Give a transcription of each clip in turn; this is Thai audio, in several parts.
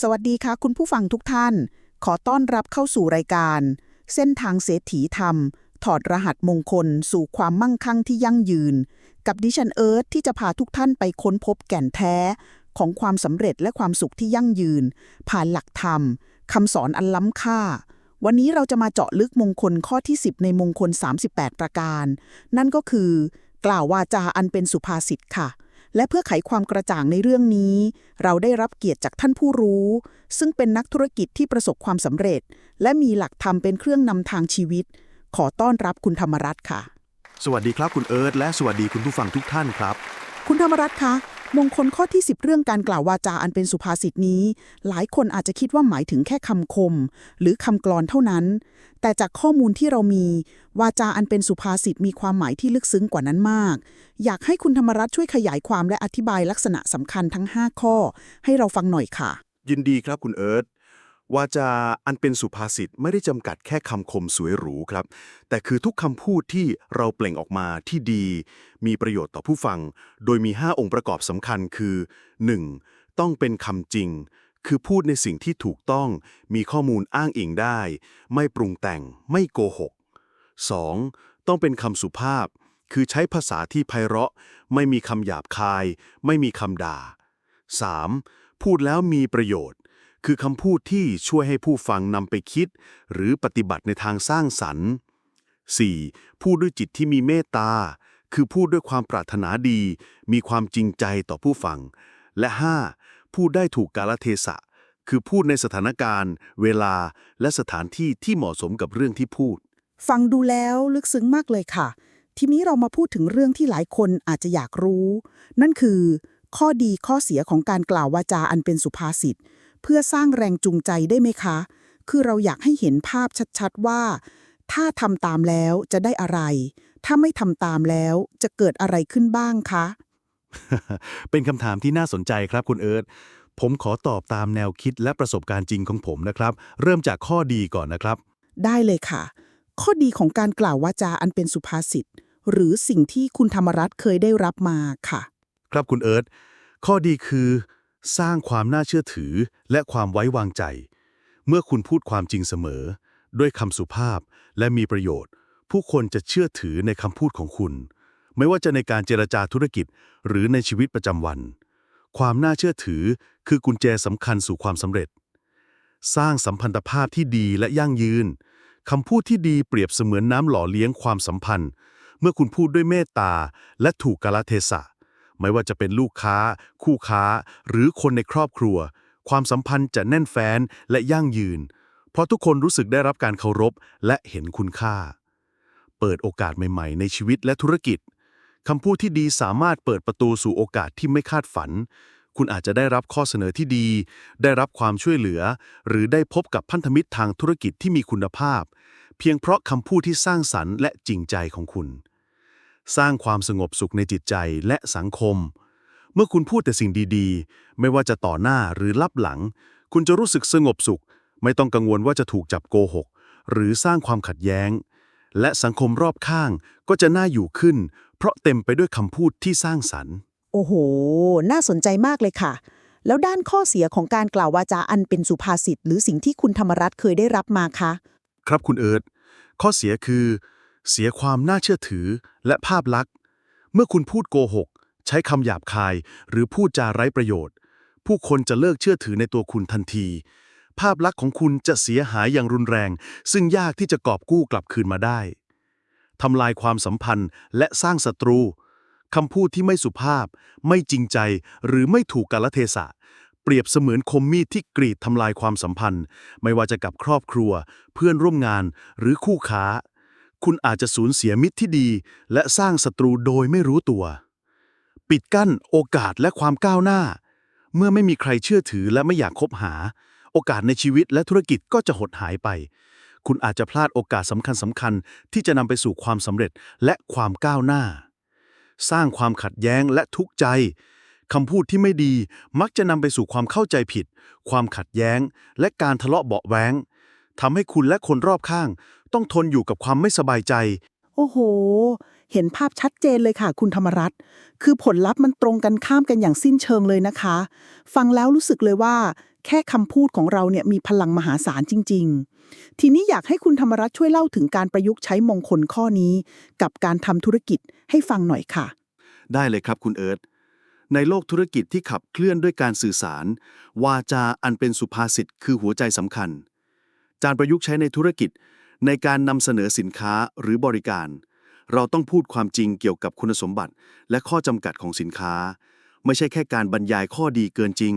สวัสดีค่ะคุณผู้ฟังทุกท่าน ขอต้อนรับเข้าสู่รายการ เส้นทางเศรษฐีธรรม ถอดรหัสมงคล สู่ความมั่งคั่งที่ยั่งยืน กับดิฉันเอิร์ธที่จะพาทุกท่านไปค้นพบแก่นแท้ ของความสำเร็จและความสุขที่ยั่งยืน ผ่านหลักธรรมคำสอนอันล้ำค่า วันนี้เราจะมาเจาะลึกมงคลข้อที่ 10 ในมงคล 38 ประการ นั่นก็คือ กล่าววาจาอันเป็นสุภาษิตค่ะ และเพื่อไขความกระจ่างในเรื่องนี้ เราได้รับเกียรติจากท่านผู้รู้ ซึ่งเป็นนักธุรกิจที่ประสบความสำเร็จ และมีหลักธรรมเป็นเครื่องนำทางชีวิต ขอต้อนรับคุณธรรมรัตน์ค่ะ สวัสดีครับคุณเอิร์ธและสวัสดีคุณผู้ฟังทุกท่านครับ คุณธรรมรัตน์คะ มงคลข้อที่ 10 เรื่องการกล่าววาจาอันเป็นสุภาษิตนี้ หลายคนอาจจะคิดว่าหมายถึงแค่คำคม หรือคำกลอนเท่านั้น แต่จากข้อมูลที่เรามี วาจาอันเป็นสุภาษิตมีความหมายที่ลึกซึ้งกว่านั้นมาก อยากให้คุณธรรมรัตช่วยขยายความและอธิบายลักษณะสำคัญทั้ง 5 ข้อ ให้เราฟังหน่อยค่ะ ยินดีครับคุณเอิร์ธ วาจาอันเป็นสุภาษิตไม่ได้จำกัดแค่คำคมสวยหรูครับ แต่คือทุกคำพูดที่เราเปล่งออกมาที่ดี มีประโยชน์ต่อผู้ฟัง โดยมี 5 องค์ประกอบสำคัญคือ 1. ต้องเป็นคำจริง คือพูดในสิ่งที่ถูกต้อง มีข้อมูลอ้างอิงได้ ไม่ปรุงแต่ง ไม่โกหก 2. ต้องเป็นคำสุภาพ คือใช้ภาษาที่ไพเราะ ไม่มีคำหยาบคาย ไม่มีคำด่า 3. พูดแล้วมีประโยชน์ คือคำพูดที่ช่วยให้ผู้ฟังนำไปคิด หรือปฏิบัติในทางสร้างสรรค์ 4. พูดด้วยจิตที่มีเมตตา คือพูดด้วยความปรารถนาดี มีความจริงใจต่อผู้ฟัง และ 5. พูดได้ถูกกาลเทศะ คือพูดในสถานการณ์ เวลา และสถานที่ที่เหมาะสมกับเรื่องที่พูด ฟังดูแล้วลึกซึ้งมากเลยค่ะ ทีนี้เรามาพูดถึงเรื่องที่หลายคนอาจจะอยากรู้ นั่นคือ ข้อดีข้อเสียของการกล่าววาจาอันเป็นสุภาษิต เพื่อสร้างแรงจูงใจได้ไหมคะ คือเราอยากให้เห็นภาพชัดๆว่า ถ้าทำตามแล้วจะได้อะไร ถ้าไม่ทำตามแล้วจะเกิดอะไรขึ้นบ้างคะ เป็นคำถามที่น่าสนใจครับคุณเอิร์ธผมขอตอบตามแนวคิดและประสบการณ์จริงของผมนะครับ เริ่มจากข้อดีก่อนนะครับ ได้เลยค่ะ ข้อดีของการกล่าววาจาอันเป็นสุภาษิตหรือสิ่งที่คุณธรรมรัตน์เคยได้รับมาค่ะ ครับคุณเอิร์ธข้อดีคือ สร้างความน่าเชื่อถือและความไว้วางใจ เมื่อคุณพูดความจริงเสมอ ด้วยคำสุภาพและมีประโยชน์ ผู้คนจะเชื่อถือในคำพูดของคุณ ไม่ว่าจะในการเจรจาธุรกิจ หรือในชีวิตประจำวัน ความน่าเชื่อถือคือกุญแจสำคัญสู่ความสำเร็จ สร้างสัมพันธภาพที่ดีและยั่งยืนคำพูดที่ดีเปรียบเสมือนน้ำหล่อเลี้ยงความสัมพันธ์ เมื่อคุณพูดด้วยเมตตาและถูกกาลเทศะ ไม่ว่าจะเป็นลูกค้า คู่ค้า หรือคนในครอบครัว ความสัมพันธ์จะแน่นแฟ้นและยั่งยืน เพราะทุกคนรู้สึกได้รับการเคารพและเห็นคุณค่า เปิดโอกาสใหม่ๆ ในชีวิตและธุรกิจคำพูดที่ดีสามารถเปิดประตูสู่โอกาสที่ไม่คาดฝัน คุณอาจจะได้รับข้อเสนอที่ดี ได้รับความช่วยเหลือ หรือได้พบกับพันธมิตรทางธุรกิจที่มีคุณภาพ เพียงเพราะคำพูดที่สร้างสรรค์และจริงใจของคุณ สร้างความสงบสุขในจิตใจและสังคม เมื่อคุณพูดแต่สิ่งดีๆ ไม่ว่าจะต่อหน้าหรือลับหลัง คุณจะรู้สึกสงบสุข ไม่ต้องกังวลว่าจะถูกจับโกหก หรือสร้างความขัดแย้ง และสังคมรอบข้างก็จะน่าอยู่ขึ้น เพราะเต็มไปด้วยคำพูดที่สร้างสรรค์ โอ้โห น่าสนใจมากเลยค่ะ แล้วด้านข้อเสียของการกล่าววาจาอันเป็นสุภาษิตหรือสิ่งที่คุณธรรมรัตน์เคยได้รับมาคะ ครับคุณเอิร์ธข้อเสียคือ เสียความน่าเชื่อถือและภาพลักษณ์ เมื่อคุณพูดโกหก ใช้คำหยาบคาย หรือพูดจาไร้ประโยชน์ ผู้คนจะเลิกเชื่อถือในตัวคุณทันที ภาพลักษณ์ของคุณจะเสียหายอย่างรุนแรง ซึ่งยากที่จะกอบกู้กลับคืนมาได้ทำลายความสัมพันธ์และสร้างศัตรูคำพูดที่ไม่สุภาพ ไม่จริงใจ หรือไม่ถูกกาลเทศะ เปรียบเสมือนคมมีดที่กรีดทำลายความสัมพันธ์ ไม่ว่าจะกับครอบครัว เพื่อนร่วมงานหรือคู่ค้า คุณอาจจะสูญเสียมิตรที่ดี และสร้างศัตรูโดยไม่รู้ตัว ปิดกั้นโอกาสและความก้าวหน้า เมื่อไม่มีใครเชื่อถือและไม่อยากคบหา โอกาสในชีวิตและธุรกิจก็จะหดหายไป คุณอาจจะพลาดโอกาสสำคัญสำคัญๆที่จะนำไปสู่ความสำเร็จและความก้าวหน้า สร้างความขัดแย้งและทุกข์ใจคำพูดที่ไม่ดีมักจะนำไปสู่ความเข้าใจผิด ความขัดแย้ง และการทะเลาะเบาะแวงทำให้คุณและคนรอบข้าง ต้องทนอยู่กับความไม่สบายใจ โอ้โห เห็นภาพชัดเจนเลยค่ะ คุณธรรมรัตน์คือผลลัพธ์มันตรงกันข้ามกันอย่างสิ้นเชิงเลยนะคะ ฟังแล้วรู้สึกเลยว่า แค่คำพูดของเราเนี่ยมีพลังมหาศาลจริง ๆ ทีนี้อยากให้คุณธรรมรัตน์ช่วยเล่าถึงการประยุกต์ใช้มงคลข้อนี้ กับการทำธุรกิจให้ฟังหน่อยค่ะ ได้เลยครับคุณเอิร์ธในโลกธุรกิจที่ขับเคลื่อนด้วยการสื่อสาร วาจาอันเป็นสุภาษิตคือหัวใจสำคัญ การประยุกต์ใช้ในธุรกิจ ในการนำเสนอสินค้าหรือบริการ เราต้องพูดความจริงเกี่ยวกับคุณสมบัติ และข้อจำกัดของสินค้า ไม่ใช่แค่การบรรยายข้อดีเกินจริง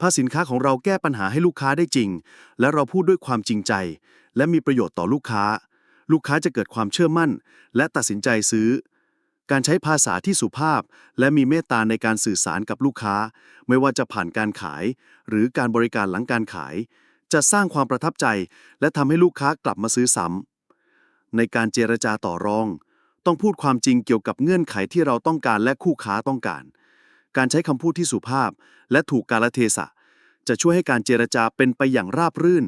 ถ้าสินค้าของเราแก้ปัญหาให้ลูกค้าได้จริง และเราพูดด้วยความจริงใจ และมีประโยชน์ต่อลูกค้า ลูกค้าจะเกิดความเชื่อมั่น และตัดสินใจซื้อ การใช้ภาษาที่สุภาพ และมีเมตตาในการสื่อสารกับลูกค้า ไม่ว่าจะผ่านการขาย หรือการบริการหลังการขาย จะสร้างความประทับใจ และทำให้ลูกค้ากลับมาซื้อซ้ำในการเจรจาต่อรอง ต้องพูดความจริงเกี่ยวกับเงื่อนไขที่เราต้องการและคู่ค้าต้องการ การใช้คำพูดที่สุภาพ และถูกกาลเทศะ จะช่วยให้การเจรจาเป็นไปอย่างราบรื่น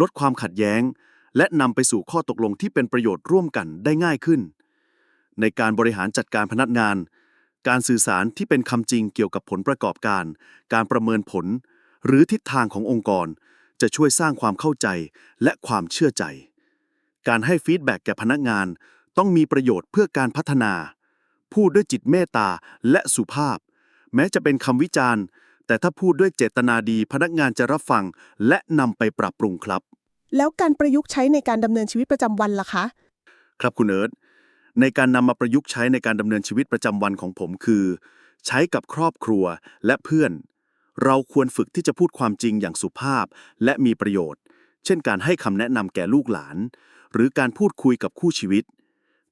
ลดความขัดแย้ง และนำไปสู่ข้อตกลงที่เป็นประโยชน์ร่วมกันได้ง่ายขึ้น ในการบริหารจัดการพนักงาน การสื่อสารที่เป็นคำจริงเกี่ยวกับผลประกอบการ การประเมินผล หรือทิศทางขององค์กร จะช่วยสร้างความเข้าใจและความเชื่อใจ การให้ฟีดแบ็กแก่พนักงานต้องมีประโยชน์เพื่อการพัฒนา พูดด้วยจิตเมตตาและสุภาพ แม้จะเป็นคำวิจารณ์ แต่ถ้าพูดด้วยเจตนาดีพนักงานจะรับฟัง และนำไปปรับปรุงครับ แล้วการประยุกต์ใช้ในการดำเนินชีวิตประจำวันล่ะคะ ครับคุณเอิร์ธในการนำมาประยุกต์ใช้ในการดำเนินชีวิตประจำวันของผมคือ ใช้กับครอบครัวและเพื่อน เราควรฝึกที่จะพูดความจริงอย่างสุภาพและมีประโยชน์ เช่นการให้คำแนะนำแก่ลูกหลาน หรือการพูดคุยกับคู่ชีวิต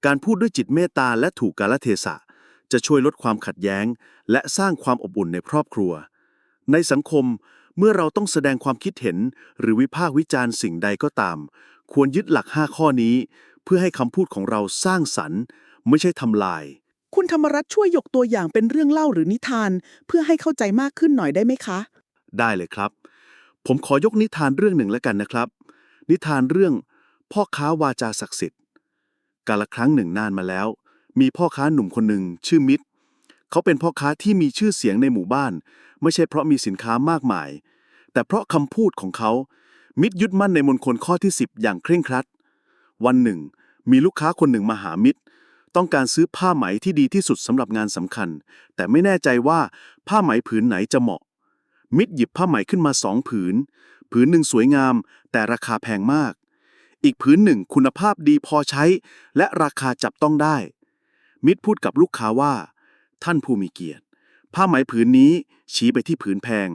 การพูดด้วยจิตเมตตาและถูกกาลเทศะ จะช่วยลดความขัดแย้ง และสร้างความอบอุ่นในครอบครัว ในสังคมเมื่อเราต้องแสดงความคิดเห็น หรือวิพากษ์วิจารณ์สิ่งใดก็ตาม ควรยึดหลัก 5 ข้อนี้ เพื่อให้คำพูดของเราสร้างสรรค์ ไม่ใช่ทำลาย คุณธรรมรัตน์ช่วยยกตัวอย่างเป็นเรื่องเล่าหรือนิทาน เพื่อให้เข้าใจมากขึ้นหน่อยได้ไหมคะ ได้เลยครับ ผมขอยกนิทานเรื่องหนึ่งแล้วกันนะครับ นิทานเรื่อง พ่อค้าวาจาศักดิ์สิทธิ์ กาลครั้งหนึ่งนานมาแล้ว มีพ่อค้าหนุ่มคนหนึ่งชื่อมิตร เขาเป็นพ่อค้าที่มีชื่อเสียงในหมู่บ้าน ไม่ใช่เพราะมีสินค้ามากมาย แต่เพราะคำพูดของเขา มิตรยึดมั่นในมนคลข้อที่ 10 อย่างเคร่งครัด วันหนึ่ง มีลูกค้าคนหนึ่งมาหามิตร ต้องการซื้อผ้าไหมที่ดีที่สุดสำหรับงานสำคัญ แต่ไม่แน่ใจว่าผ้าไหมผืนไหนจะเหมาะ มิตรหยิบผ้าไหมขึ้นมาสองผืน ผืนหนึ่งสวยงาม แต่ราคาแพงมาก อีกผืนหนึ่งคุณภาพดีพอใช้ และราคาจับต้องได้ มิตรพูดกับลูกค้าว่า ท่านผู้มีเกียรติ ผ้าไหมผืนนี้ชี้ไปที่ผืนแพง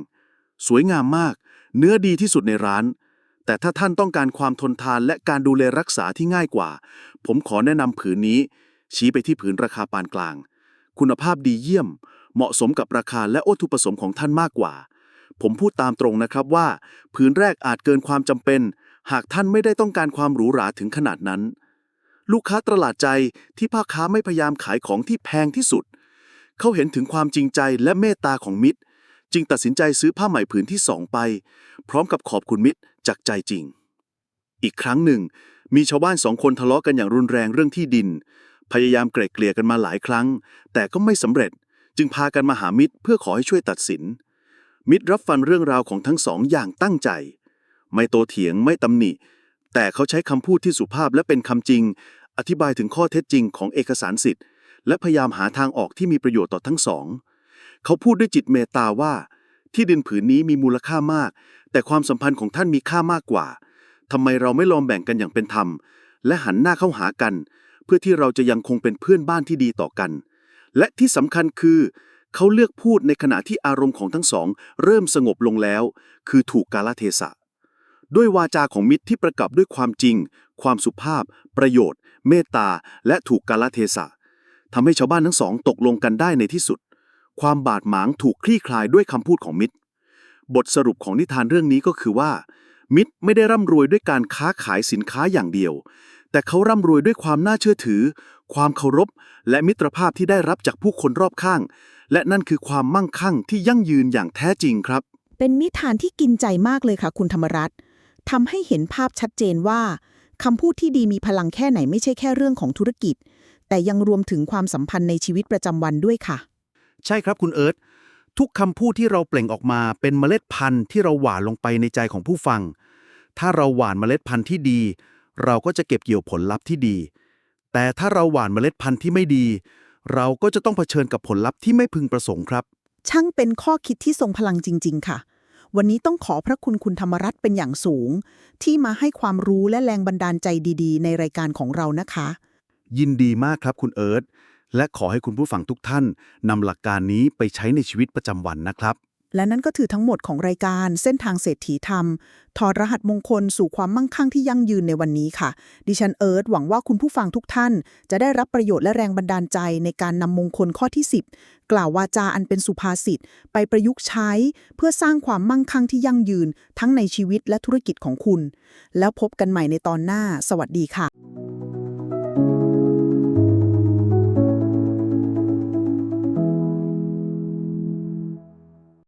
สวยงามมาก เนื้อดีที่สุดในร้านแต่ถ้าท่านต้องการความทนทานและการดูแลรักษาที่ง่ายกว่า ผมขอแนะนำผืนนี้ ชี้ไปที่ผืนราคาปานกลาง คุณภาพดีเยี่ยม เหมาะสมกับราคาและวัตถุประสงค์ของท่านมากกว่า ผมพูดตามตรงนะครับว่า ผืนแรกอาจเกินความจำเป็น หากท่านไม่ได้ต้องการความหรูหราถึงขนาดนั้น ลูกค้าตลาดใจที่พ่อค้าไม่พยายามขายของที่แพงที่สุด เขาเห็นถึงความจริงใจและเมตตาของมิตร จึงตัดสินใจซื้อผ้าไหม่ผืนที่สองไป พร้อมกับขอบคุณมิตรจากใจจริง อีกครั้งหนึ่งมีชาวบ้านสองคนทะเลาะกันอย่างรุนแรงเรื่องที่ดิน พยายามไกล่เกลี่ยกันมาหลายครั้ง แต่ก็ไม่สำเร็จ จึงพากันมาหามิตรเพื่อขอให้ช่วยตัดสิน มิตรรับฟังเรื่องราวของทั้งสองอย่างตั้งใจ ไม่โตเถียงไม่ตำหนิ แต่เขาใช้คำพูดที่สุภาพและเป็นคำจริง อธิบายถึงข้อเท็จจริงของเอกสารสิทธิ์ และพยายามหาทางออกที่มีประโยชน์ต่อทั้งสอง เขาพูดด้วยจิตเมตตาว่า ที่ดินผืนนี้มีมูลค่ามาก แต่ความสัมพันธ์ของท่านมีค่ามากกว่าทำไมเราไม่ลองแบ่งกันอย่างเป็นธรรม และหันหน้าเข้าหากัน เพื่อที่เราจะยังคงเป็นเพื่อนบ้านที่ดีต่อกัน และที่สำคัญคือ เขาเลือกพูดในขณะที่อารมณ์ของทั้งสอง เริ่มสงบลงแล้ว คือถูกกาลเทศะ ด้วยวาจาของมิตรที่ประกอบด้วยความจริง ความสุภาพ ประโยชน์ เมตตา และถูกกาลเทศะทำให้ชาวบ้านทั้งสองตกลงกันได้ในที่สุด ความบาดหมางถูกคลี่คลายด้วยคำพูดของมิตร บทสรุปของนิทานเรื่องนี้ก็คือว่า มิตรไม่ได้ร่ำรวยด้วยการค้าขายสินค้าอย่างเดียว แต่เขาร่ำรวยด้วยความน่าเชื่อถือ ความเคารพ และมิตรภาพที่ได้รับจากผู้คนรอบข้าง และนั่นคือความมั่งคั่งที่ยั่งยืนอย่างแท้จริงครับ เป็นนิทานที่กินใจมากเลยค่ะ คุณธรรมรัตน์ทำให้เห็นภาพชัดเจนว่าคำพูดที่ดีมีพลังแค่ไหนไม่ใช่แค่เรื่องของธุรกิจ แต่ยังรวมถึงความสัมพันธ์ในชีวิตประจำวันด้วยค่ะ ใช่ครับคุณเอิร์ธทุกคำพูดที่เราเปล่งออกมาเป็นเมล็ดพันธุ์ที่เราหว่านลงไปในใจของผู้ฟัง ถ้าเราหว่านเมล็ดพันธุ์ที่ดี เราก็จะเก็บเกี่ยวผลลัพธ์ที่ดี แต่ถ้าเราหว่านเมล็ดพันธุ์ที่ไม่ดี เราก็จะต้องเผชิญกับผลลัพธ์ที่ไม่พึงประสงค์ครับ ช่างเป็นข้อคิดที่ทรงพลังจริง ๆ ค่ะ วันนี้ต้องขอพระคุณคุณธรรมรัตน์เป็นอย่างสูง ที่มาให้ความรู้และแรงบันดาลใจดีๆ ในรายการของเรานะคะ ยินดีมากครับคุณเอิร์ธและขอให้คุณผู้ฟังทุกท่านนำหลักการนี้ไปใช้ในชีวิตประจำวันนะครับ และนั่นก็คือทั้งหมดของรายการเส้นทางเศรษฐีธรรม ถอดรหัสมงคลสู่ความมั่งคั่งที่ยั่งยืนในวันนี้ค่ะ ดิฉันเอิร์ธหวังว่าคุณผู้ฟังทุกท่าน จะได้รับประโยชน์และแรงบันดาลใจในการนำมงคลข้อที่ 10 กล่าววาจาอันเป็นสุภาษิตไปประยุกต์ใช้ เพื่อสร้างความมั่งคั่งที่ยั่งยืน ทั้งในชีวิตและธุรกิจของคุณ แล้วพบกันใหม่ในตอนหน้า สวัสดีค่ะ